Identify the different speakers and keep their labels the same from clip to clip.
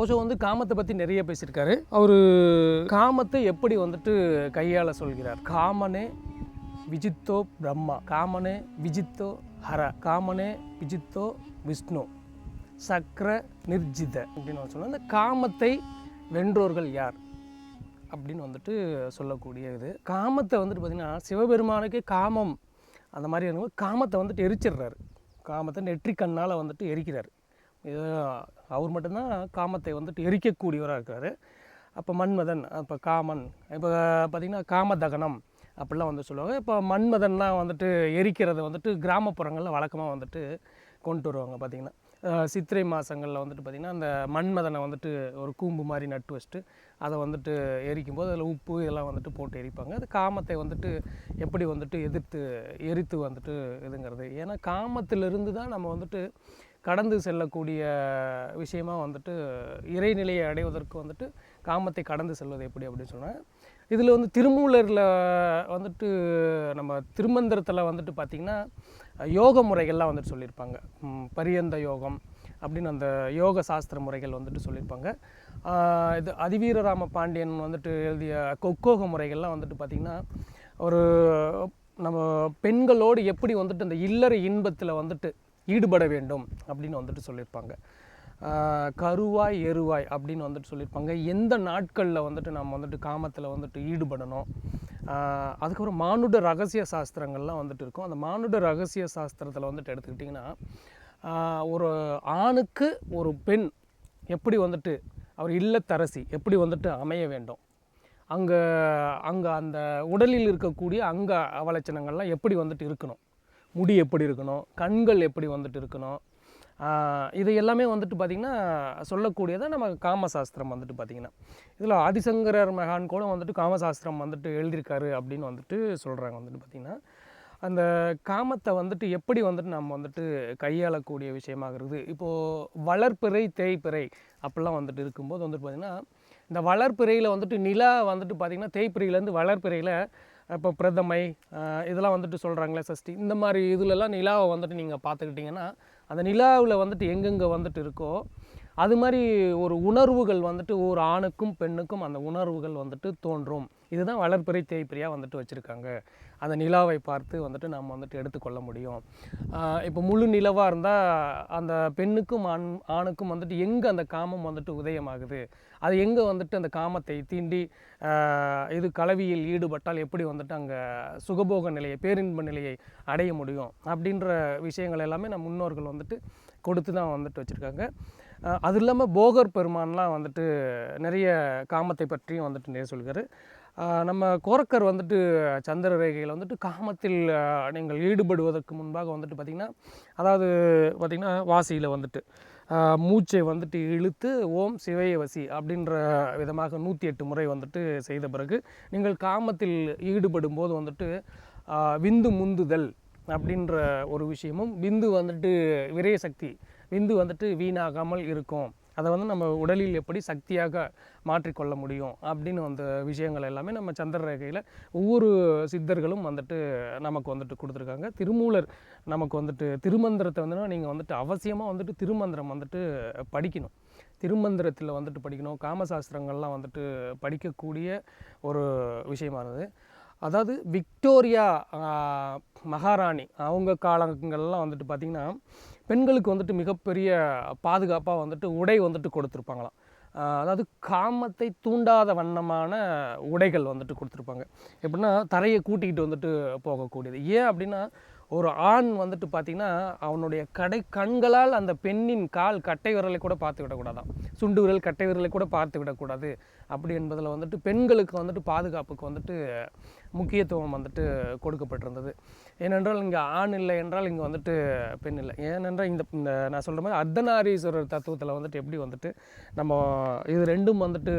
Speaker 1: ஓஷோ வந்து காமத்தை பற்றி நிறைய பேசியிருக்காரு. அவர் காமத்தை எப்படி வந்துட்டு கையாள சொல்கிறார்? காமனே விஜித்தோ பிரம்மா. காமனே விஜித்தோ ஹர. காமனே விஜித்தோ விஷ்ணு. சக்கர நிர்ஜித அப்படின்னு சொன்னால் அந்த காமத்தை வென்றோர்கள் யார்? அப்படின்னு வந்துட்டு சொல்லக்கூடிய இது. காமத்தை வந்துட்டு பார்த்திங்கன்னா சிவபெருமானுக்கே காமம் அந்த மாதிரி இருக்கும்போது காமத்தை வந்துட்டு எரிச்சிடுறாரு. காமத்தை நெற்றி கண்ணால் வந்துட்டு எரிக்கிறார். அவர் மட்டும்தான் காமத்தை வந்துட்டு எரிக்கக்கூடியவராக இருக்கிறாரு. அப்போ மன்மதன் அப்போ காமன் இப்போ பார்த்திங்கன்னா காமதகனம் அப்படிலாம் வந்து சொல்லுவாங்க. இப்போ மன்மதன்லாம் வந்துட்டு எரிக்கிறது வந்துட்டு கிராமப்புறங்களில் வழக்கமாக வந்துட்டு கொண்டு வருவாங்க பார்த்திங்கன்னா சித்திரை மாதங்களில் வந்துட்டு பார்த்திங்கன்னா அந்த மன்மதனை வந்துட்டு ஒரு கூம்பு மாதிரி நட்டு வச்சுட்டு அதை வந்துட்டு எரிக்கும்போது அதில் உப்பு இதெல்லாம் வந்துட்டு போட்டு எரிப்பாங்க. அது காமத்தை வந்துட்டு எப்படி வந்துட்டு எதிர்த்து எரித்து வந்துட்டு இதுங்கிறது. ஏன்னா காமத்திலிருந்து தான் நம்ம வந்துட்டு கடந்து செல்லக்கூடிய விஷயமா வந்துட்டு இறைநிலையை அடைவதற்கு வந்துட்டு காமத்தை கடந்து செல்வது எப்படி அப்படின்னு சொன்னால் இதில் வந்து திருமூலரில் வந்துட்டு நம்ம திருமந்திரத்தில் வந்துட்டு பார்த்திங்கன்னா யோக முறைகள்லாம் வந்துட்டு சொல்லியிருப்பாங்க. பரியந்த யோகம் அப்படின்னு அந்த யோக சாஸ்திர முறைகள் வந்துட்டு சொல்லியிருப்பாங்க. இது அதிவீரராம பாண்டியன் வந்துட்டு எழுதிய கொக்கோக முறைகள்லாம் வந்துட்டு பார்த்திங்கன்னா ஒரு நம்ம பெண்களோடு எப்படி வந்துட்டு அந்த இல்லற இன்பத்தில் வந்துட்டு ஈடுபட வேண்டும் அப்படின்னு வந்துட்டு சொல்லியிருப்பாங்க. கருவாய் எருவாய் அப்படின்னு வந்துட்டு சொல்லியிருப்பாங்க. எந்த நாட்களில் வந்துட்டு நம்ம வந்துட்டு காமத்தில் வந்துட்டு ஈடுபடணும்? அதுக்கப்புறம் மானுட ரகசிய சாஸ்திரங்கள்லாம் வந்துட்டு இருக்கும். அந்த மானுட ரகசிய சாஸ்திரத்தில் வந்துட்டு எடுத்துக்கிட்டிங்கன்னா ஒரு ஆணுக்கு ஒரு பெண் எப்படி வந்துட்டு அவர் இல்லத்தரசி எப்படி வந்துட்டு அமைய வேண்டும்? அங்கே அங்கே அந்த உடலில் இருக்கக்கூடிய அங்க அவலட்சணங்கள்லாம் எப்படி வந்துட்டு இருக்கணும்? முடி எப்படி இருக்கணும் கண்கள் எப்படி வந்துட்டு இருக்கணும் இது எல்லாமே வந்துட்டு பார்த்திங்கன்னா சொல்லக்கூடியதை நம்ம காமசாஸ்திரம் வந்துட்டு பார்த்திங்கன்னா இதில் ஆதிசங்கரர் மகான் கூட வந்துட்டு காமசாஸ்திரம் வந்துட்டு எழுதியிருக்காரு அப்படின்னு வந்துட்டு சொல்கிறாங்க வந்துட்டு பார்த்திங்கன்னா அந்த காமத்தை வந்துட்டு எப்படி வந்துட்டு நம்ம வந்துட்டு கையாளக்கூடிய விஷயமாகிறது இப்போது வளர்ப்பிறை தேய்ப்பிறை அப்படிலாம் வந்துட்டு இருக்கும்போது வந்துட்டு பார்த்திங்கன்னா இந்த வளர்ப்பிறையில் வந்துட்டு நிலா வந்துட்டு பார்த்திங்கன்னா தேய்ப்பிறையிலேருந்து வளர்ப்பிறையில் இப்போ பிரதமை இதெல்லாம் வந்துட்டு சொல்கிறாங்களே சஷ்டி. இந்த மாதிரி இதுலலாம் நிலாவை வந்துட்டு நீங்கள் பார்த்துக்கிட்டிங்கன்னா அந்த நிலாவில் வந்துட்டு எங்கெங்கே வந்துட்டு இருக்கோ அது மாதிரி ஒரு உணர்வுகள் வந்துட்டு ஒரு ஆணுக்கும் பெண்ணுக்கும் அந்த உணர்வுகள் வந்துட்டு தோன்றும். இதுதான் வளர்ப்பிறை தேய்ப்பிரியாக வந்துட்டு வச்சுருக்காங்க. அந்த நிலாவை பார்த்து வந்துட்டு நம்ம வந்துட்டு எடுத்துக்கொள்ள முடியும். இப்போ முழு நிலவாக இருந்தால் அந்த பெண்ணுக்கும் ஆண் ஆணுக்கும் வந்துட்டு எங்கே அந்த காமம் வந்துட்டு உதயமாகுது? அது எங்கே வந்துட்டு அந்த காமத்தை தீண்டி இது கலவியில் ஈடுபட்டால் எப்படி வந்துட்டு அங்கே சுகபோக நிலையை பேரின்ப நிலையை அடைய முடியும்? அப்படின்ற விஷயங்கள் எல்லாமே நம்ம முன்னோர்கள் வந்துட்டு கொடுத்து தான் வந்துட்டு வச்சுருக்காங்க. அது இல்லாமல் போகர் பெருமான்லாம் வந்துட்டு நிறைய காமத்தை பற்றியும் வந்துட்டு நிறைய சொல்கிறார் நம்ம கோரக்கர் வந்துட்டு சந்திர ரேகையில் வந்துட்டு காமத்தில் நீங்கள் ஈடுபடுவதற்கு முன்பாக வந்துட்டு பார்த்திங்கன்னா அதாவது பார்த்திங்கன்னா வாசியில் வந்துட்டு மூச்சை வந்துட்டு இழுத்து ஓம் சிவய வசி அப்படின்ற விதமாக நூற்றி எட்டு முறை வந்துட்டு செய்த பிறகு நீங்கள் காமத்தில் ஈடுபடும் போது வந்துட்டு விந்து முந்துதல் அப்படின்ற ஒரு விஷயமும் விந்து வந்துட்டு விரய சக்தி விந்து வந்துட்டு வீணாகாமல் இருக்கும். அதை வந்து நம்ம உடலில் எப்படி சக்தியாக மாற்றிக்கொள்ள முடியும் அப்படின்னு அந்த விஷயங்கள் எல்லாமே நம்ம சந்திர ரேகையில் ஒவ்வொரு சித்தர்களும் வந்துட்டு நமக்கு வந்துட்டு கொடுத்துருக்காங்க. திருமூலர் நமக்கு வந்துட்டு திருமந்திரத்தை வந்து நீங்கள் வந்துட்டு அவசியமாக வந்துட்டு திருமந்திரம் வந்துட்டு படிக்கணும். திருமந்திரத்தில் வந்துட்டு படிக்கணும். காமசாஸ்திரங்கள்லாம் வந்துட்டு படிக்கக்கூடிய ஒரு விஷயமானது. அதாவது விக்டோரியா மகாராணி அவங்க காலங்கள்லாம் வந்துட்டு பார்த்திங்கன்னா பெண்களுக்கு வந்துட்டு மிகப்பெரிய பாதுகாப்பாக வந்துட்டு உடை வந்துட்டு கொடுத்துருப்பாங்களாம். அதாவது காமத்தை தூண்டாத வண்ணமான உடைகள் வந்துட்டு கொடுத்துருப்பாங்க. எப்படின்னா தரையை கூட்டிக்கிட்டு வந்துட்டு போகக்கூடியது. ஏன் அப்படின்னா ஒரு ஆண் வந்துட்டு பார்த்திங்கன்னா அவனுடைய கடை கண்களால் அந்த பெண்ணின் கால் கட்டை விரலை கூட பார்த்து விடக்கூடாதாம். சுண்டு விரல் கட்டை விரலை கூட பார்த்து விடக்கூடாது. அப்படி என்பதில் வந்துட்டு பெண்களுக்கு வந்துட்டு பாதுகாப்புக்கு வந்துட்டு முக்கியத்துவம் வந்துட்டு கொடுக்கப்பட்டிருந்தது. ஏனென்றால் இங்கே ஆண் இல்லை என்றால் இங்கே வந்துட்டு பெண் இல்லை. ஏனென்றால் இந்த இந்த நான் சொல்கிற மாதிரி அர்த்தநாரீஸ்வரர் தத்துவத்தில் வந்துட்டு எப்படி வந்துட்டு நம்ம இது ரெண்டும் வந்துட்டு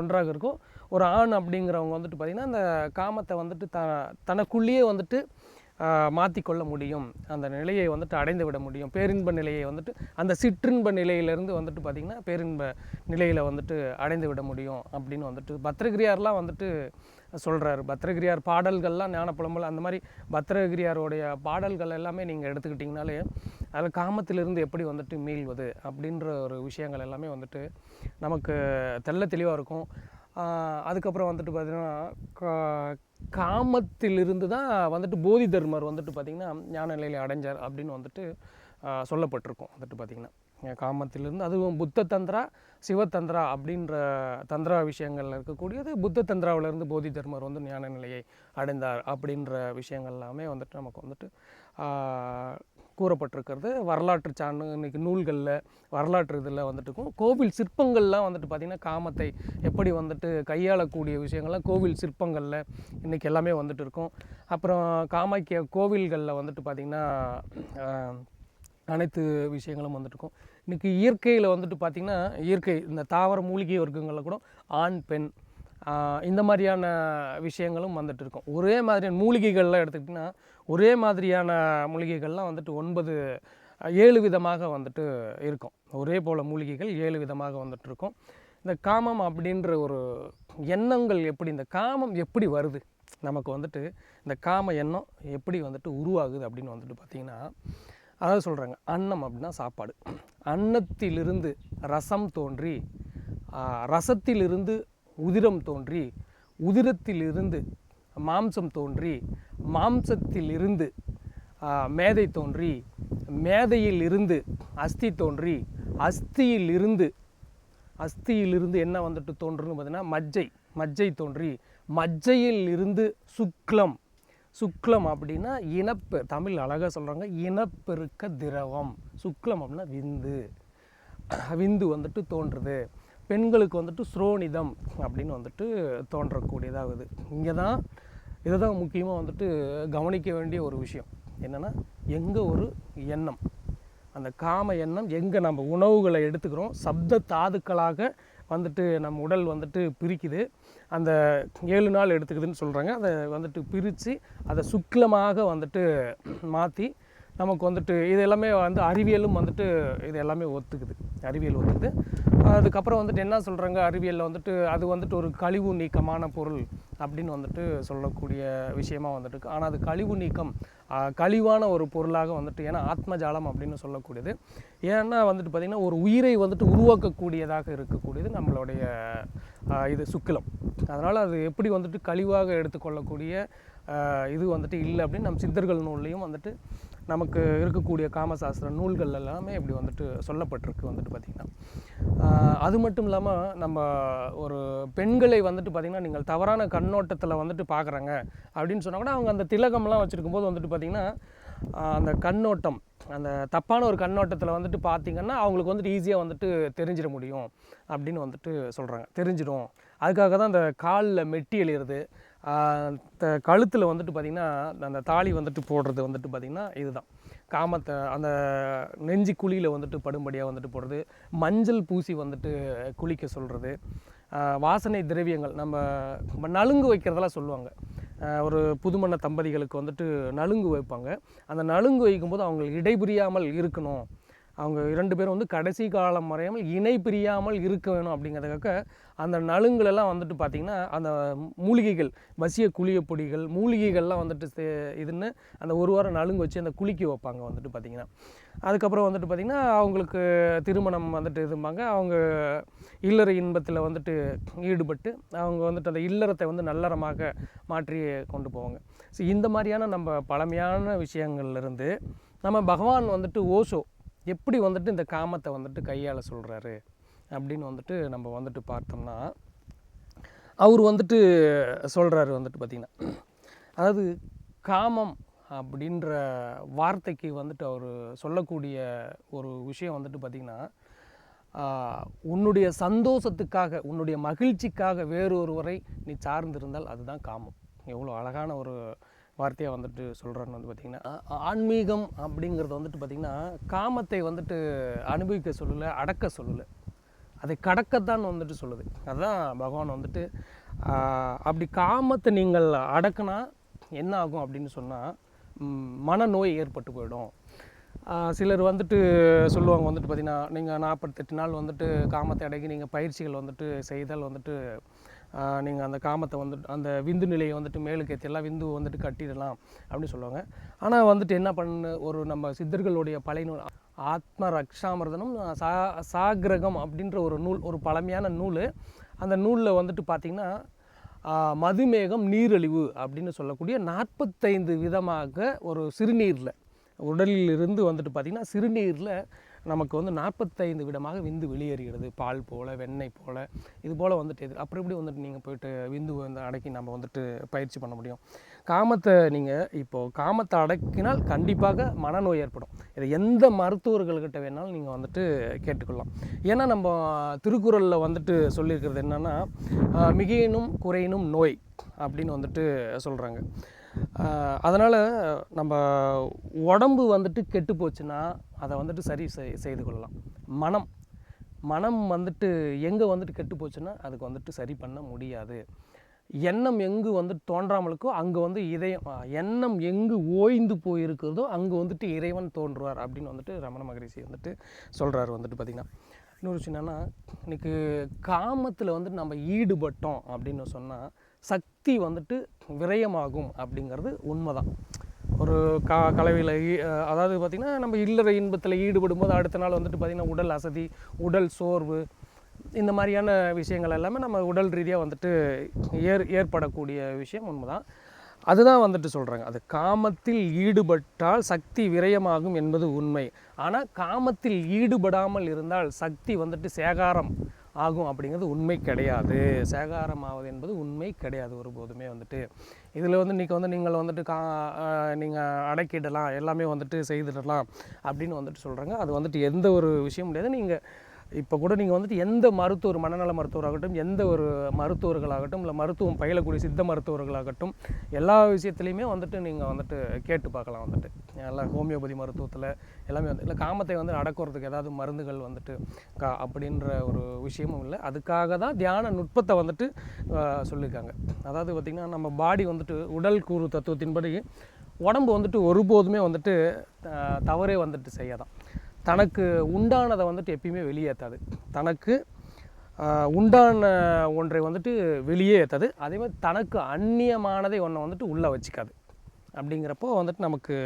Speaker 1: ஒன்றாக இருக்கும். ஒரு ஆண் அப்படிங்கிறவங்க வந்துட்டு பார்த்திங்கன்னா அந்த காமத்தை வந்துட்டு த தனக்குள்ளேயே வந்துட்டு மாற்றிக்கொள்ள முடியும். அந்த நிலையை வந்துட்டு அடைந்து விட முடியும். பேரின்ப நிலையை வந்துட்டு அந்த சிற்றின்ப நிலையிலேருந்து வந்துட்டு பார்த்திங்கன்னா பேரின்ப நிலையில் வந்துட்டு அடைந்து விட முடியும் அப்படின்னு வந்துட்டு பத்திரகிரியார்லாம் வந்துட்டு சொல்கிறார் பத்திரகிரியார் பாடல்கள்லாம் ஞானப்புலம்பல் அந்த மாதிரி பத்திரகிரியாருடைய பாடல்கள் எல்லாமே நீங்கள் எடுத்துக்கிட்டிங்கனாலே அதில் காமத்திலிருந்து எப்படி வந்துட்டு மீள்வது அப்படின்ற ஒரு விஷயங்கள் எல்லாமே வந்துட்டு நமக்கு தெள்ள தெளிவாக இருக்கும். அதுக்கப்புறம் வந்துட்டு பார்த்திங்கன்னா கா- காமத்திலிருந்து தான் வந்துட்டு போதி தர்மர் வந்துட்டு பார்த்திங்கன்னா ஞான நிலையில் அடைஞ்சார் அப்படின்னு வந்துட்டு சொல்லப்பட்டிருக்கும். வந்துட்டு பார்த்திங்கன்னா காமத்திலிருந்து அதுவும் புத்த தந்திரா சிவதந்திரா அப்படின்ற தந்திரா விஷயங்களில் இருக்கக்கூடியது புத்த தந்திராவிலேருந்து போதி தர்மர் வந்து ஞான நிலையை அடைந்தார் அப்படின்ற விஷயங்கள் எல்லாமே வந்துட்டு நமக்கு வந்துட்டு கூறப்பட்டிருக்கிறது. வரலாற்று சான்று இன்னைக்கு நூல்களில் வரலாற்று இதில் வந்துட்டு இருக்கும் கோவில் சிற்பங்கள்லாம் வந்துட்டு பார்த்திங்கன்னா காமத்தை எப்படி வந்துட்டு கையாளக்கூடிய விஷயங்கள்லாம் கோவில் சிற்பங்களில் இன்றைக்கி எல்லாமே வந்துட்டு இருக்கும் அப்புறம் காமாக்கிய கோவில்களில் வந்துட்டு பார்த்திங்கன்னா அனைத்து விஷயங்களும் வந்துட்டு இருக்கும் இன்றைக்கி இயற்கையில் வந்துட்டு பார்த்திங்கன்னா இயற்கை இந்த தாவர மூலிகை வர்க்கங்களில் கூட ஆண் பெண் இந்த மாதிரியான விஷயங்களும் வந்துட்டு இருக்கும் ஒரே மாதிரியான மூலிகைகள்லாம் எடுத்துக்கிட்டிங்கன்னா ஒரே மாதிரியான மூலிகைகள்லாம் வந்துட்டு ஒன்பது ஏழு விதமாக வந்துட்டு இருக்கும். ஒரே போல் மூலிகைகள் ஏழு விதமாக வந்துட்டு இருக்கும். இந்த காமம் அப்படின்ற ஒரு எண்ணங்கள் எப்படி இந்த காமம் எப்படி வருது? நமக்கு வந்துட்டு இந்த காம எண்ணம் எப்படி வந்துட்டு உருவாகுது அப்படின்னு வந்துட்டு பார்த்திங்கன்னா அதாவது சொல்கிறாங்க அன்னம் அப்படின்னா சாப்பாடு. அன்னத்திலிருந்து ரசம் தோன்றி ரசத்திலிருந்து உதிரம் தோன்றி உதிரத்திலிருந்து மாம்சம் தோன்றி மாம்சத்திலிருந்து மேதை தோன்றி மேதையில் இருந்து அஸ்தி தோன்றி அஸ்தியில் இருந்து அஸ்தியிலிருந்து என்ன வந்துட்டு தோன்றுன்னு பார்த்தீங்கன்னா மஜ்ஜை மஜ்ஜை தோன்றி மஜ்ஜையில் இருந்து சுக்லம். சுக்லம் அப்படின்னா இனப்பு தமிழ் அழகாக சொல்கிறாங்க இனப்பெருக்க திரவம். சுக்லம் அப்படின்னா விந்து. விந்து வந்துட்டு தோன்றுது. பெண்களுக்கு வந்துட்டு ஸ்ரோனிதம் அப்படின்னு வந்துட்டு தோன்றக்கூடியதாகுது. இங்கே தான் இதை தான் முக்கியமாக வந்துட்டு கவனிக்க வேண்டிய ஒரு விஷயம். என்னென்னா எங்கே ஒரு எண்ணம். அந்த காம எண்ணம் எங்கே நம்ம உணவுகளை எடுத்துக்கிறோம் சப்த தாதுக்களாக வந்துட்டு நம்ம உடல் வந்துட்டு பிரிக்குது. அந்த ஏழு நாள் எடுத்துக்குதுன்னு சொல்கிறாங்க அதை வந்துட்டு பிரித்து அதை சுக்லமாக வந்துட்டு மாற்றி நமக்கு வந்துட்டு இது எல்லாமே வந்து அறிவியலும் வந்துட்டு இது எல்லாமே ஒத்துக்குது. அறிவியல் ஒத்துக்குது. அதுக்கப்புறம் வந்துட்டு என்ன சொல்கிறாங்க அறிவியலில் வந்துட்டு அது வந்துட்டு ஒரு கழிவு நீக்கமான பொருள் அப்படின்னு வந்துட்டு சொல்லக்கூடிய விஷயமா வந்துட்டு ஆனால் அது கழிவு நீக்கம் கழிவான ஒரு பொருளாக வந்துட்டு ஏன்னா ஆத்மஜாலம் அப்படின்னு சொல்லக்கூடியது. ஏன்னா வந்துட்டு பார்த்திங்கன்னா ஒரு உயிரை வந்துட்டு உருவாக்கக்கூடியதாக இருக்கக்கூடியது நம்மளுடைய இது சுக்கிலம். அதனால் அது எப்படி வந்துட்டு கழிவாக எடுத்துக்கொள்ளக்கூடிய இது வந்துட்டு இல்லை அப்படின்னு நம் சித்தர்கள் நூல்லையும் வந்துட்டு நமக்கு இருக்கக்கூடிய காமசாஸ்திர நூல்கள் எல்லாமே இப்படி வந்துட்டு சொல்லப்பட்டிருக்கு வந்துட்டு பார்த்திங்கன்னா. அது மட்டும் இல்லாமல் நம்ம ஒரு பெண்களை வந்துட்டு பார்த்திங்கன்னா நீங்கள் தவறான கண்ணோட்டத்தில் வந்துட்டு பார்க்குறாங்க அப்படின்னு சொன்னால் கூட அவங்க அந்த திலகம்லாம் வச்சுருக்கும் போது வந்துட்டு பார்த்திங்கன்னா அந்த கண்ணோட்டம் அந்த தப்பான ஒரு கண்ணோட்டத்தில் வந்துட்டு பார்த்திங்கன்னா அவங்களுக்கு வந்துட்டு ஈஸியாக வந்துட்டு தெரிஞ்சிட முடியும் அப்படின்னு வந்துட்டு சொல்கிறாங்க தெரிஞ்சிடும். அதுக்காக தான் அந்த காலில் மெட்டி எழுகிறது கழுத்தில் வந்துட்டு பார்த்திங்கன்னா அந்த தாலி வந்துட்டு போடுறது வந்துட்டு பார்த்திங்கன்னா இதுதான். காமத்தை அந்த நெஞ்சு குழியில் வந்துட்டு படும்படியாக வந்துட்டு போடுறது மஞ்சள் பூசி வந்துட்டு குளிக்க சொல்கிறது வாசனை திரவியங்கள் நம்ம நம்ம நலுங்கு வைக்கிறதெல்லாம் சொல்லுவாங்க. ஒரு புதுமண தம்பதிகளுக்கு வந்துட்டு நலுங்கு வைப்பாங்க. அந்த நலுங்கு வைக்கும்போது அவங்களுக்கு இடைபுரியாமல் இருக்கணும். அவங்க இரண்டு பேரும் வந்து கடைசி காலம் வரையாமல் இணை பிரியாமல் இருக்க வேணும் அப்படிங்கிறதுக்காக அந்த நலுங்குலெல்லாம் வந்துட்டு பார்த்திங்கன்னா அந்த மூலிகைகள் வசிய குளிய பொடிகள் மூலிகைகள்லாம் வந்துட்டு சே- இதுன்னு அந்த ஒரு வாரம் நலுங்கு வச்சு அந்த குளிக்க வைப்பாங்க வந்துட்டு பார்த்திங்கன்னா. அதுக்கப்புறம் வந்துட்டு பார்த்திங்கன்னா அவங்களுக்கு திருமணம் வந்துட்டு இதும்பாங்க. அவங்க இல்லற இன்பத்தில் வந்துட்டு ஈடுபட்டு அவங்க வந்துட்டு அந்த இல்லறத்தை வந்து நல்லறமாக மாற்றி கொண்டு போவாங்க. ஸோ இந்த மாதிரியான நம்ம பழமையான விஷயங்கள்லேருந்து நம்ம பகவான் வந்துட்டு ஓஷோ எப்படி வந்துட்டு இந்த காமத்தை வந்துட்டு கையாள சொல்கிறாரு அப்படின்னு வந்துட்டு நம்ம வந்துட்டு பார்த்தோம்னா அவர் வந்துட்டு சொல்கிறாரு வந்துட்டு பார்த்திங்கன்னா அதாவது காமம் அப்படின்ற வார்த்தைக்கு வந்துட்டு அவர் சொல்லக்கூடிய ஒரு விஷயம் வந்துட்டு பார்த்திங்கன்னா உன்னுடைய சந்தோஷத்துக்காக உன்னுடைய மகிழ்ச்சிக்காக வேறொருவரை நீ சார்ந்திருந்தால் அதுதான் காமம். எவ்வளோ அழகான ஒரு வார்த்தையாக வந்துட்டு சொல்கிறான்னு வந்து பார்த்திங்கன்னா ஆன்மீகம் அப்படிங்கிறது வந்துட்டு பார்த்திங்கன்னா காமத்தை வந்துட்டு அனுபவிக்க சொல்லலை அடக்க சொல்லலை. அதை கடக்கத்தான் வந்துட்டு சொல்லுது. அதுதான் பகவான் வந்துட்டு அப்படி காமத்தை நீங்கள் அடக்குனா என்ன ஆகும் அப்படின்னு சொன்னால் மனநோய் ஏற்பட்டு போயிடும். சிலர் வந்துட்டு சொல்லுவாங்க வந்துட்டு பார்த்தீங்கன்னா நீங்கள் நாற்பத்தெட்டு நாள் வந்துட்டு காமத்தை அடக்கி நீங்கள் பயிற்சிகள் வந்துட்டு செய்தால் வந்துட்டு நீங்கள் அந்த காமத்தை வந்துட்டு அந்த விந்து நிலையை வந்துட்டு மேலுக்கு ஏற்றிடலாம் விந்து வந்துட்டு கட்டிடலாம் அப்படின்னு சொல்லுவாங்க. ஆனால் வந்துட்டு என்ன பண்ணு ஒரு நம்ம சித்தர்களுடைய பழைய நூல் ஆத்ம ரக்ஷாமிர்தனம் சா சாகிரகம் அப்படின்ற ஒரு நூல் ஒரு பழமையான நூல். அந்த நூலில் வந்துட்டு பார்த்திங்கன்னா மதுமேகம் நீரழிவு அப்படின்னு சொல்லக்கூடிய நாற்பத்தைந்து விதமாக ஒரு சிறுநீரில் உடலில் இருந்து வந்துட்டு பார்த்திங்கன்னா சிறுநீரில் நமக்கு வந்து நாற்பத்தைந்து விதமாக விந்து வெளியேறுகிறது. பால் போல் வெண்ணெய் போல். இது போல் வந்துட்டு இது அப்புறம் எப்படி வந்துட்டு நீங்கள் போயிட்டு விந்து வந்து அடக்கி நம்ம வந்துட்டு பயிற்சி பண்ண முடியும்? காமத்தை நீங்கள் இப்போது காமத்தை அடக்கினால் கண்டிப்பாக மனநோய் ஏற்படும். இதை எந்த மருத்துவர்கள்கிட்ட வேணாலும் நீங்கள் வந்துட்டு கேட்டுக்கொள்ளலாம். ஏன்னா நம்ம திருக்குறளில் வந்துட்டு சொல்லியிருக்கிறது என்னென்னா மிகையினும் குறையினும் நோய் அப்படின்னு வந்துட்டு சொல்கிறாங்க அதனால் நம்ம உடம்பு வந்துட்டு கெட்டு போச்சுன்னா அதை வந்துட்டு சரி செய்- செய்து கொள்ளலாம். மனம் மனம் வந்துட்டு எங்கே வந்துட்டு கெட்டு போச்சுன்னா அதுக்கு வந்துட்டு சரி பண்ண முடியாது. எண்ணம் எங்கு வந்து தோன்றாமலுக்கோ அங்கே வந்து இதயம் எண்ணம் எங்கு ஓய்ந்து போயிருக்கிறதோ அங்கே வந்துட்டு இறைவன் தோன்றுவார் அப்படின்னு வந்துட்டு ரமண மகரிஷி வந்துட்டு சொல்கிறாரு வந்துட்டு பார்த்திங்கன்னா இன்னொரு விஷயம் என்னென்னா இன்னைக்கு காமத்தில் வந்துட்டு நம்ம ஈடுபட்டோம் அப்படின்னு சொன்னால் சக்தி வந்துட்டு விரயமாகும் அப்படிங்கிறது உண்மைதான். ஒரு கா கலவையில் அதாவது பார்த்திங்கன்னா நம்ம இல்லற இன்பத்தில் ஈடுபடும் போது அடுத்த நாள் வந்துட்டு பார்த்திங்கன்னா உடல் அசதி உடல் சோர்வு இந்த மாதிரியான விஷயங்கள் எல்லாமே நம்ம உடல் ரீதியாக வந்துட்டு ஏற் ஏற்படக்கூடிய விஷயம் உண்மைதான். அதுதான் வந்துட்டு சொல்கிறாங்க அது காமத்தில் ஈடுபட்டால் சக்தி விரயமாகும் என்பது உண்மை. ஆனால் காமத்தில் ஈடுபடாமல் இருந்தால் சக்தி வந்துட்டு சேகாரம். ஆகும் அப்படிங்கிறது உண்மை கிடையாது. சேகாரம் ஆவது என்பது உண்மை கிடையாது ஒருபோதுமே வந்துட்டு. இதில் வந்து இன்றைக்கி வந்து நீங்கள் வந்துட்டு கா நீங்கள் அடக்கிடலாம் எல்லாமே வந்துட்டு செய்துடலாம் அப்படின்னு வந்துட்டு சொல்கிறாங்க அது வந்துட்டு எந்த ஒரு விஷயம் கிடையாது நீங்கள் இப்போ கூட நீங்கள் வந்துட்டு எந்த மருத்துவர் மனநல மருத்துவராகட்டும் எந்த ஒரு மருத்துவர்களாகட்டும் இல்லை மருத்துவம் பயிலக்கூடிய சித்த மருத்துவர்களாகட்டும் எல்லா விஷயத்துலையுமே வந்துட்டு நீங்கள் வந்துட்டு கேட்டு பார்க்கலாம் வந்துட்டு. எல்லாம் ஹோமியோபதி மருத்துவத்தில் எல்லாமே வந்து இல்லை காமத்தை வந்து அடக்குறதுக்கு ஏதாவது மருந்துகள் வந்துட்டு கா அப்படின்ற ஒரு விஷயமும் இல்லை. அதுக்காக தான் தியான நுட்பத்தை வந்துட்டு சொல்லியிருக்காங்க. அதாவது பார்த்திங்கன்னா நம்ம பாடி வந்துட்டு உடல் கூறு தத்துவத்தின்படி உடம்பு வந்துட்டு ஒருபோதுமே வந்துட்டு தவறே வந்துட்டு செய்யாதான். தனக்கு உண்டானதை வந்துட்டு எப்பயுமே வெளியேற்றாது தனக்கு உண்டான ஒன்றை வந்துட்டு வெளியே ஏற்றாது அதே மாதிரி தனக்கு அந்நியமானதை ஒன்றை வந்துட்டு உள்ளே வச்சுக்காது. அப்படிங்கிறப்போ வந்துட்டு நமக்கு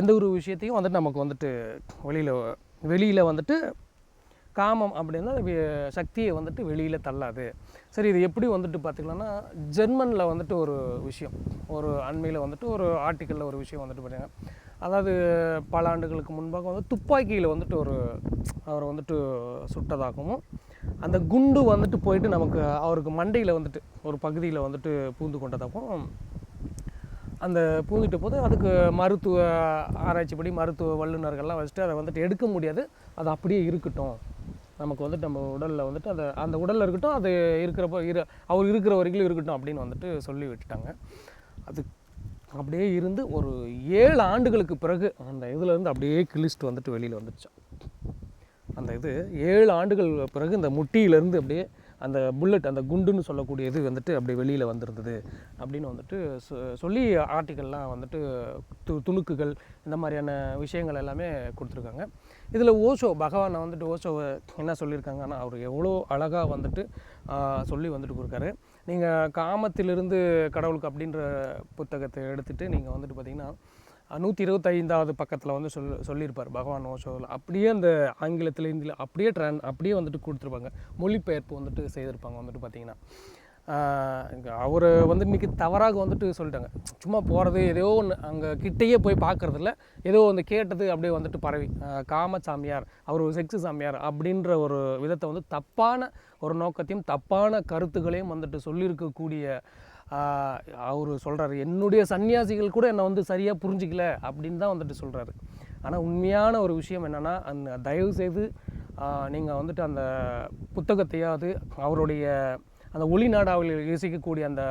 Speaker 1: எந்த ஒரு விஷயத்தையும் வந்துட்டு நமக்கு வந்துட்டு வெளியில் வெளியில் வந்துட்டு காமம் அப்படின்னா சக்தியை வந்துட்டு வெளியில் தள்ளாது. சரி இது எப்படி வந்துட்டு பார்த்துக்கலாம்னா ஜெர்மனில் வந்துட்டு ஒரு விஷயம். ஒரு அண்மையில் வந்துட்டு ஒரு ஆர்டிக்கலில் ஒரு விஷயம் வந்துட்டு பார்த்தீங்கன்னா அதாவது பல ஆண்டுகளுக்கு முன்பாக வந்து துப்பாக்கியில் வந்துட்டு ஒரு அவரை வந்துட்டு சுட்டதாகவும் அந்த குண்டு வந்துட்டு போயிட்டு நமக்கு அவருக்கு மண்டையில் வந்துட்டு ஒரு பகுதியில் வந்துட்டு பூந்து கொண்டதாகவும் அந்த பூந்துட்ட போது அதுக்கு மருத்துவ ஆராய்ச்சிப்படி மருத்துவ வல்லுநர்கள்லாம் வச்சுட்டு அதை வந்துட்டு எடுக்க முடியாது. அது அப்படியே இருக்கட்டும். நமக்கு வந்துட்டு நம்ம உடலில் வந்துட்டு அந்த அந்த உடலில் இருக்கட்டும் அது இருக்கிறப்போ இரு அவர் இருக்கிற வரைக்கும் இருக்கட்டும் அப்படின்னு வந்துட்டு சொல்லி விட்டுட்டாங்க. அது அப்படியே இருந்து ஒரு ஏழு ஆண்டுகளுக்கு பிறகு அந்த இதுலேருந்து அப்படியே கிழிச்சிட்டு வந்துட்டு வெளியில் வந்துடுச்சான் அந்த இது ஏழு ஆண்டுகள் பிறகு இந்த முட்டியிலேருந்து அப்படியே அந்த புல்லட் அந்த குண்டுன்னு சொல்லக்கூடிய இது வந்துட்டு அப்படியே வெளியில் வந்திருந்தது அப்படின்னு வந்துட்டு சொ- சொல்லி ஆர்டிக்கல்லாம் வந்துட்டு து துணுக்குகள் இந்த மாதிரியான விஷயங்கள் எல்லாமே கொடுத்துருக்காங்க. இதில் ஓஷோ பகவானை வந்துட்டு ஓஷோவை என்ன சொல்லியிருக்காங்கன்னா அவர் எவ்வளோ அழகாக வந்துட்டு சொல்லி வந்துட்டு கொடுக்காரு. நீங்கள் காமத்திலிருந்து கடவுளுக்கு அப்படின்ற புத்தகத்தை எடுத்துகிட்டு நீங்கள் வந்துட்டு பார்த்தீங்கன்னா நூற்றி இருபத்தைந்தாவது பக்கத்தில் வந்து சொல் சொல்லியிருப்பார் பகவான் ஓஷோவில் அப்படியே அந்த ஆங்கிலத்தில் இந்தியில் அப்படியே ட்ரான் அப்படியே வந்துட்டு கொடுத்துருப்பாங்க. மொழிபெயர்ப்பு வந்துட்டு செய்திருப்பாங்க வந்துட்டு பார்த்தீங்கன்னா அவர் வந்து இன்றைக்கி தவறாக வந்துட்டு சொல்லிட்டாங்க. சும்மா போகிறது ஏதோ ஒன்று அங்கே கிட்டேயே போய் பார்க்குறதில்ல ஏதோ வந்து கேட்டது அப்படியே வந்துட்டு பரவி. காம சாமியார் அவர் ஒரு செக்ஸு சாமியார் அப்படின்ற ஒரு விதத்தை வந்து தப்பான ஒரு நோக்கத்தையும் தப்பான கருத்துக்களையும் வந்துட்டு சொல்லியிருக்கக்கூடிய அவர் சொல்கிறாரு என்னுடைய சன்னியாசிகள் கூட என்னை வந்து சரியாக புரிஞ்சிக்கல அப்படின்னு தான் வந்துட்டு சொல்கிறாரு ஆனால் உண்மையான ஒரு விஷயம் என்னென்னா அந்த தயவு செய்து நீங்கள் வந்துட்டு அந்த புத்தகத்தையாவது அவருடைய அந்த ஒளிநாடாவில் இசைக்கக்கூடிய அந்த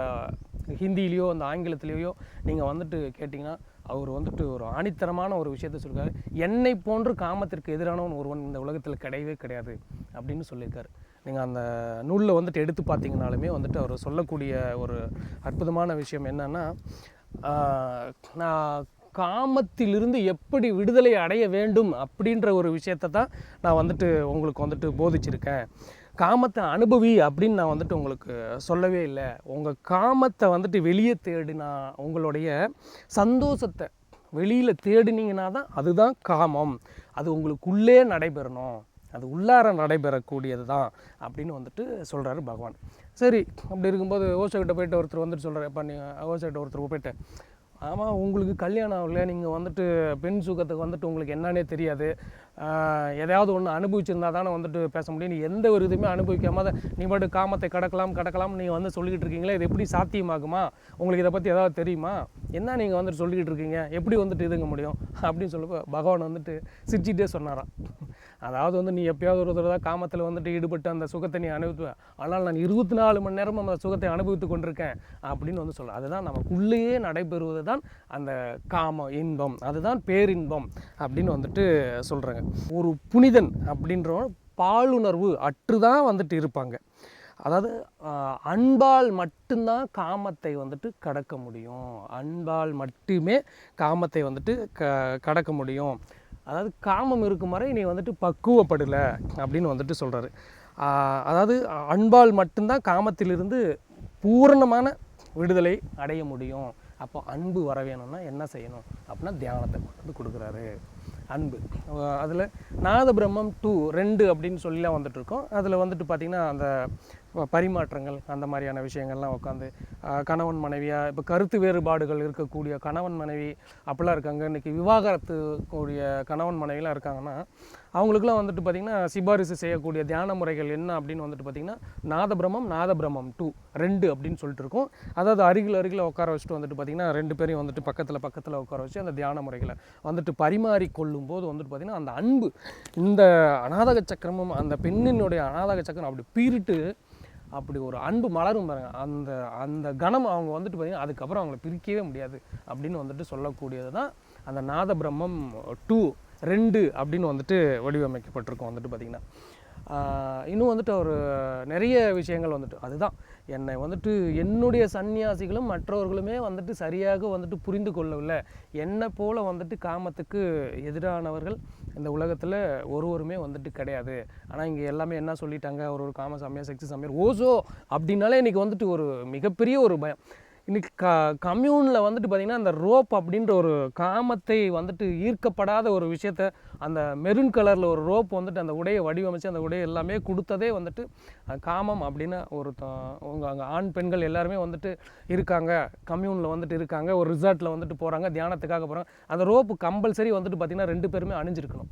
Speaker 1: ஹிந்திலேயோ அந்த ஆங்கிலத்திலேயோ நீங்கள் வந்துட்டு கேட்டிங்கன்னா அவர் வந்துட்டு ஒரு ஆணித்தரமான ஒரு விஷயத்த சொல்லியிருக்காரு. என்னை போன்று காமத்திற்கு எதிரானவன் ஒருவன் இந்த உலகத்தில் கிடையவே கிடையாது அப்படின்னு சொல்லியிருக்காரு. நீங்கள் அந்த நூலில் வந்துட்டு எடுத்து பார்த்தீங்கனாலுமே வந்துட்டு அவர் சொல்லக்கூடிய ஒரு அற்புதமான விஷயம் என்னென்னா நான் காமத்திலிருந்து எப்படி விடுதலை அடைய வேண்டும் அப்படின்ற ஒரு விஷயத்தை தான் நான் வந்துட்டு உங்களுக்கு வந்துட்டு போதிச்சிருக்கேன். காமத்தை அனுபவி அப்படின்னு நான் வந்துட்டு உங்களுக்கு சொல்லவே இல்லை. உங்கள் காமத்தை வந்துட்டு வெளியே தேடினா உங்களுடைய சந்தோஷத்தை வெளியில் தேடினீங்கன்னா தான் அதுதான் காமம். அது உங்களுக்குள்ளே நடைபெறணும். அது உள்ளார நடைபெறக்கூடியது தான் அப்படின்னு வந்துட்டு சொல்கிறாரு பகவான். சரி அப்படி இருக்கும்போது ஓசோக்கிட்ட போயிட்டு ஒருத்தர் வந்துட்டு சொல்கிறார் இப்போ நீங்கள் ஓசோக்கிட்ட ஒருத்தர் போயிட்டு. ஆமாம் உங்களுக்கு கல்யாணம் ஆகல நீங்கள் வந்துட்டு பெண் சுகத்துக்கு வந்துட்டு உங்களுக்கு என்னன்னே தெரியாது. எதாவது எதையாவது ஒன்று அனுபவிச்சிருந்தா தானே வந்துட்டு பேச முடியும். நீ எந்த ஒரு இதுவுமே அனுபவிக்காம நீ பாட்டு காமத்தை கடக்கலாம் கடக்கலாம் நீங்கள் வந்து சொல்லிக்கிட்டு இருக்கீங்களே? இது எப்படி சாத்தியமாகுமா? உங்களுக்கு இதை பற்றி ஏதாவது தெரியுமா? என்ன நீங்கள் வந்துட்டு சொல்லிக்கிட்டு இருக்கீங்க? எப்படி வந்துட்டு இதுங்க முடியும்? அப்படின்னு சொல்லப்போ பகவான் வந்துட்டு சிரிச்சிட்டே சொன்னாராம். அதாவது வந்து நீ எப்பயாவது ஒரு தடவை காமத்தில் வந்துட்டு ஈடுபட்டு அந்த சுகத்தை நீ அனுபவித்துவ ஆனால் நான் இருபத்தி நாலு மணி நேரம் அந்த சுகத்தை அனுபவித்து கொண்டிருக்கேன் அப்படின்னு வந்து சொல்ல அதுதான் நமக்குள்ளேயே நடைபெறுவது தான் அந்த காம இன்பம். அதுதான் பேரின்பம் அப்படின்னு வந்துட்டு சொல்கிறாங்க ஒரு புனிதன் அப்படின்ற பாலுணர்வு அற்று தான் வந்துட்டு இருப்பாங்க. அதாவது அன்பால் மட்டும்தான் காமத்தை வந்துட்டு கடக்க முடியும். அன்பால் மட்டுமே காமத்தை வந்துட்டு க கடக்க முடியும். அதாவது காமம் இருக்கும் வரை நீ வந்துட்டு பக்குவப்படலை அப்படின்னு வந்துட்டு சொல்கிறாரு அதாவது அன்பால் மட்டும்தான் காமத்திலிருந்து பூரணமான விடுதலை அடைய முடியும். அப்போ அன்பு வர வேணும்னா என்ன செய்யணும்? அப்படின்னா தியானத்தை கொண்டு வந்து கொடுக்குறாரு. அன்பு. அதில் நாத பிரம்மம் டூ ரெண்டு அப்படின்னு சொல்லிலாம் வந்துட்டு இருக்கோம். அதில் வந்துட்டு பார்த்திங்கன்னா அந்த பரிமாற்றங்கள் அந்த மாதிரியான விஷயங்கள்லாம் உட்காந்து கணவன் மனைவியாக இப்போ கருத்து வேறுபாடுகள் இருக்கக்கூடிய கணவன் மனைவி அப்படிலாம் இருக்காங்க. இன்றைக்கி விவாகரத்து கூடிய கணவன் மனைவிலாம் இருக்காங்கன்னா அவங்களுக்குலாம் வந்துட்டு பார்த்திங்கன்னா சிபாரிசு செய்யக்கூடிய தியான முறைகள் என்ன அப்படின்னு வந்துட்டு பார்த்திங்கன்னா நாதபிரமம் நாதபிரமம் டூ ரெண்டு அப்படின்னு சொல்லிட்டு இருக்கும். அதாவது அருகில் அருகில் உட்கார வச்சுட்டு வந்துட்டு பார்த்திங்கன்னா ரெண்டு பேரையும் வந்துட்டு பக்கத்தில் பக்கத்தில் உட்கார வச்சு அந்த தியான முறைகளை வந்துட்டு பரிமாறி கொள்ளும் போது வந்துட்டு பார்த்திங்கன்னா அந்த அன்பு இந்த அநாதக சக்கரமும் அந்த பெண்ணினுடைய அநாதக சக்கரம் அப்படி பீரிட்டு அப்படி ஒரு அன்பு மலரும் பாருங்க. அந்த அந்த கணம் அவங்க வந்துட்டு பார்த்தீங்கன்னா அதுக்கப்புறம் அவங்கள பிரிக்கவே முடியாது அப்படின்னு வந்துட்டு சொல்லக்கூடியது தான் அந்த நாத பிரம்மம் டூ ரெண்டு அப்படின்னு வந்துட்டு வடிவமைக்கப்பட்டிருக்கும் வந்துட்டு பார்த்திங்கன்னா இன்னும் வந்துட்டு ஒரு நிறைய விஷயங்கள் வந்துட்டு அதுதான். என்னை வந்துட்டு என்னுடைய சன்னியாசிகளும் மற்றவர்களுமே வந்துட்டு சரியாக வந்துட்டு புரிந்து கொள்ளவில்லை. என்னை போல வந்துட்டு காமத்துக்கு எதிரானவர்கள் இந்த உலகத்தில் ஒருவருமே வந்துட்டு கிடையாது. ஆனால் இங்கே எல்லாமே என்ன சொல்லிட்டாங்க? ஒரு ஒரு காம சமயம் செக்ஸ் சமயம் ஓசோ! அப்படின்னாலே இன்றைக்கி வந்துட்டு ஒரு மிகப்பெரிய ஒரு பயம். இன்னைக்கு க கம்யூனில் வந்துட்டு பார்த்திங்கன்னா அந்த ரோப் அப்படின்ற ஒரு காமத்தை வந்துட்டு ஈர்க்கப்படாத ஒரு விஷயத்த அந்த மெரூன் கலரில் ஒரு ரோப் வந்துட்டு அந்த உடையை வடிவமைச்சு அந்த உடையை எல்லாமே கொடுத்ததே வந்துட்டு காமம் அப்படின்னு ஒரு உங்கள் அங்கே ஆண் பெண்கள் எல்லாருமே வந்துட்டு இருக்காங்க. கம்யூனில் வந்துட்டு இருக்காங்க. ஒரு ரிசார்ட்டில் வந்துட்டு போகிறாங்க தியானத்துக்காக போகிறாங்க அந்த ரோப்பு கம்பல்சரி வந்துட்டு பார்த்திங்கன்னா ரெண்டு பேருமே அணிஞ்சிருக்கணும்.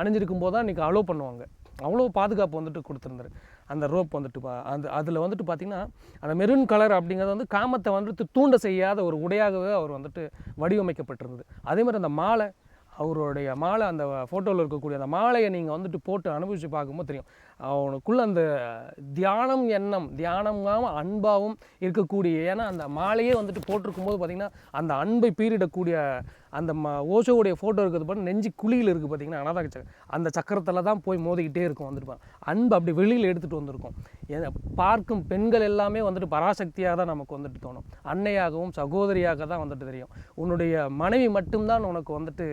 Speaker 1: அணிஞ்சிருக்கும் போது தான் இன்றைக்கி அலோவ் பண்ணுவாங்க. அவ்வளோ பாதுகாப்பு வந்துட்டு கொடுத்துருந்தாரு. அந்த ரோப் வந்துட்டு பா அந்த அதில் வந்துட்டு பார்த்திங்கன்னா அந்த மெரூன் கலர் அப்படிங்கிறது வந்து காமத்தை வந்துட்டு தூண்ட செய்யாத ஒரு உடையாகவே அவர் வந்துட்டு வடிவமைக்கப்பட்டிருந்தது. அதே மாதிரி அந்த மாலை அவருடைய மாலை அந்த ஃபோட்டோவில் இருக்கக்கூடிய அந்த மாலையை நீங்கள் வந்துட்டு போட்டு அனுபவித்து பார்க்கும்போது தெரியும். அவனுக்குள்ள அந்த தியானம் எண்ணம் தியானமாகவும் அன்பாகவும் இருக்கக்கூடிய ஏன்னா அந்த மாலையே வந்துட்டு போட்டிருக்கும்போது பார்த்திங்கன்னா அந்த அன்பை பீரிடக்கூடிய அந்த ம ஓஷோவுடைய ஃபோட்டோ இருக்கிறது பாட்டு நெஞ்சு குழியில் இருக்குது பார்த்தீங்கன்னா அனாதாக சக்கரம் அந்த சக்கரத்தில் தான் போய் மோதிக்கிட்டே இருக்கும் வந்துருப்பான் அன்பு அப்படி வெளியில் எடுத்துகிட்டு வந்திருக்கும். பார்க்கும் பெண்கள் எல்லாமே வந்துட்டு பராசக்தியாக தான் நமக்கு வந்துட்டு தோணும். அன்னையாகவும் சகோதரியாக தான் வந்துட்டு தெரியும். உன்னுடைய மனைவி மட்டும்தான் உனக்கு வந்துட்டு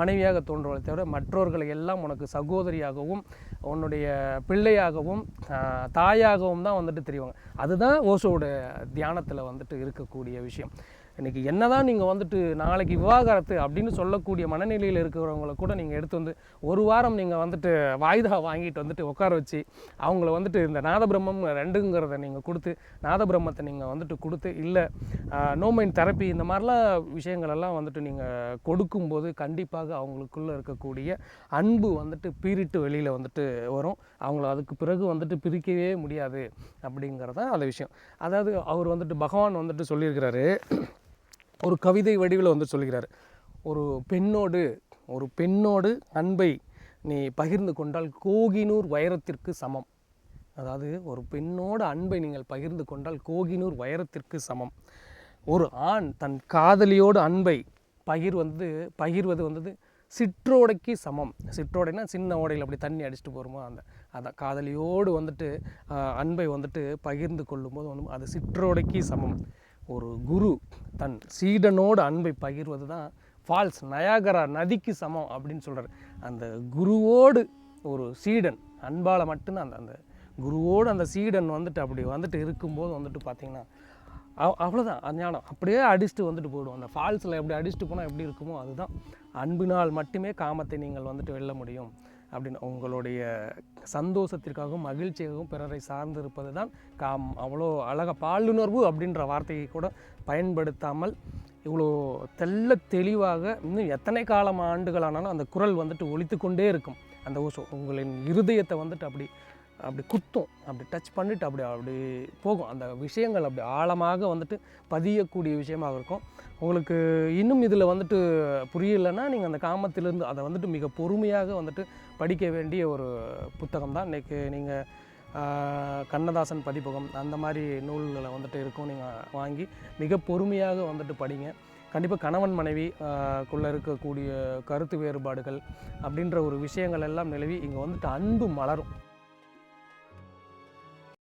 Speaker 1: மனைவியாக தோன்றுவதை தவிர மற்றவர்களை எல்லாம் உனக்கு சகோதரியாகவும் உன்னுடைய பிள்ளையாகவும் தாயாகவும் தான் வந்துட்டு தெரிவாங்க. அதுதான் ஓசோட தியானத்தில் வந்துட்டு இருக்கக்கூடிய விஷயம். இன்றைக்கி என்ன தான் நீங்கள் வந்துட்டு நாளைக்கு விவாகரத்து அப்படின்னு சொல்லக்கூடிய மனநிலையில் இருக்கிறவங்கள கூட நீங்கள் எடுத்து வந்து ஒரு வாரம் நீங்கள் வந்துட்டு வாய்தா வாங்கிட்டு வந்துட்டு உட்கார வச்சு அவங்கள வந்துட்டு இந்த நாதபிரம்மம் ரெண்டுங்கிறத நீங்கள் கொடுத்து நாதபிரம்மத்தை நீங்கள் வந்துட்டு கொடுத்து இல்லை நோமைன் தெரப்பி இந்த மாதிரிலாம் விஷயங்களெல்லாம் வந்துட்டு நீங்கள் கொடுக்கும்போது கண்டிப்பாக அவங்களுக்குள்ளே இருக்கக்கூடிய அன்பு வந்துட்டு பீரிட்டு வெளியில் வந்துட்டு வரும். அவங்கள அதுக்கு பிறகு வந்துட்டு பிரிக்கவே முடியாது அப்படிங்கிறதான் அந்த விஷயம். அதாவது அவர் வந்துட்டு பகவான் வந்துட்டு சொல்லியிருக்கிறாரு ஒரு கவிதை வடிவில் வந்து சொல்கிறார். ஒரு பெண்ணோடு ஒரு பெண்ணோடு அன்பை நீ பகிர்ந்து கொண்டால் கோகினூர் வைரத்திற்கு சமம். அதாவது ஒரு பெண்ணோடு அன்பை நீங்கள் பகிர்ந்து கொண்டால் கோகினூர் வைரத்திற்கு சமம். ஒரு ஆண் தன் காதலியோடு அன்பை பகிர் வந்து பகிர்வது வந்தது சிற்றோடைக்கு சமம். சிற்றோடைனா சின்ன ஓடையில் அப்படி தண்ணி அடிச்சுட்டு போகிறோமோ அந்த அதான் காதலியோடு வந்துட்டு அன்பை வந்துட்டு பகிர்ந்து கொள்ளும்போது வந்து அது சிற்றோடைக்கு சமம். ஒரு குரு தன் சீடனோடு அன்பை பகிர்வது தான் ஃபால்ஸ் நயாகரா நதிக்கு சமம் அப்படின்னு சொல்கிறார் அந்த குருவோடு ஒரு சீடன் அன்பால் மட்டும்தான் அந்த அந்த குருவோடு அந்த சீடன் வந்துட்டு அப்படி வந்துட்டு இருக்கும்போது வந்துட்டு பார்த்தீங்கன்னா அவ் அவ்வளோதான் ஞானம். அப்படியே அடிச்சுட்டு வந்துட்டு போயிடும். அந்த ஃபால்ஸில் எப்படி அடிச்சுட்டு போனால் எப்படி இருக்குமோ அதுதான். அன்பினால் மட்டுமே காமத்தை நீங்கள் வந்துட்டு வெல்ல முடியும். அப்படின்னு உங்களுடைய சந்தோஷத்திற்காகவும் மகிழ்ச்சியாகவும் பிறரை சார்ந்து இருப்பது தான் காம். அவ்வளோ அழகாக பாலுணர்வு அப்படின்ற வார்த்தையை கூட பயன்படுத்தாமல் இவ்வளோ தெல்ல தெளிவாக இன்னும் எத்தனை காலம் ஆண்டுகளானாலும் அந்த குரல் வந்துட்டு ஒழித்துக்கொண்டே கொண்டே இருக்கும். அந்த ஓசோ உங்களின் இருதயத்தை வந்துட்டு அப்படி அப்படி குத்தும் அப்படி டச் பண்ணிட்டு அப்படி அப்படி போகும். அந்த விஷயங்கள் அப்படி ஆழமாக வந்துட்டு பதியக்கூடிய விஷயமாக இருக்கும். உங்களுக்கு இன்னும் இதில் வந்துட்டு புரியலைன்னா நீங்கள் அந்த காமத்திலிருந்து அதை வந்துட்டு மிக பொறுமையாக வந்துட்டு படிக்க வேண்டிய ஒரு புத்தகம் தான் இன்றைக்கி நீங்கள் கண்ணதாசன் பதிப்பகம் அந்த மாதிரி நூல்களை வந்துட்டு இருக்கும் நீங்கள் வாங்கி மிக பொறுமையாக வந்துட்டு படிங்க. கண்டிப்பாக கணவன் மனைவி குள்ளே இருக்கக்கூடிய கருத்து வேறுபாடுகள் அப்படின்ற ஒரு விஷயங்கள் எல்லாம் நிலவி இங்கே வந்துட்டு அன்பு மலரும்.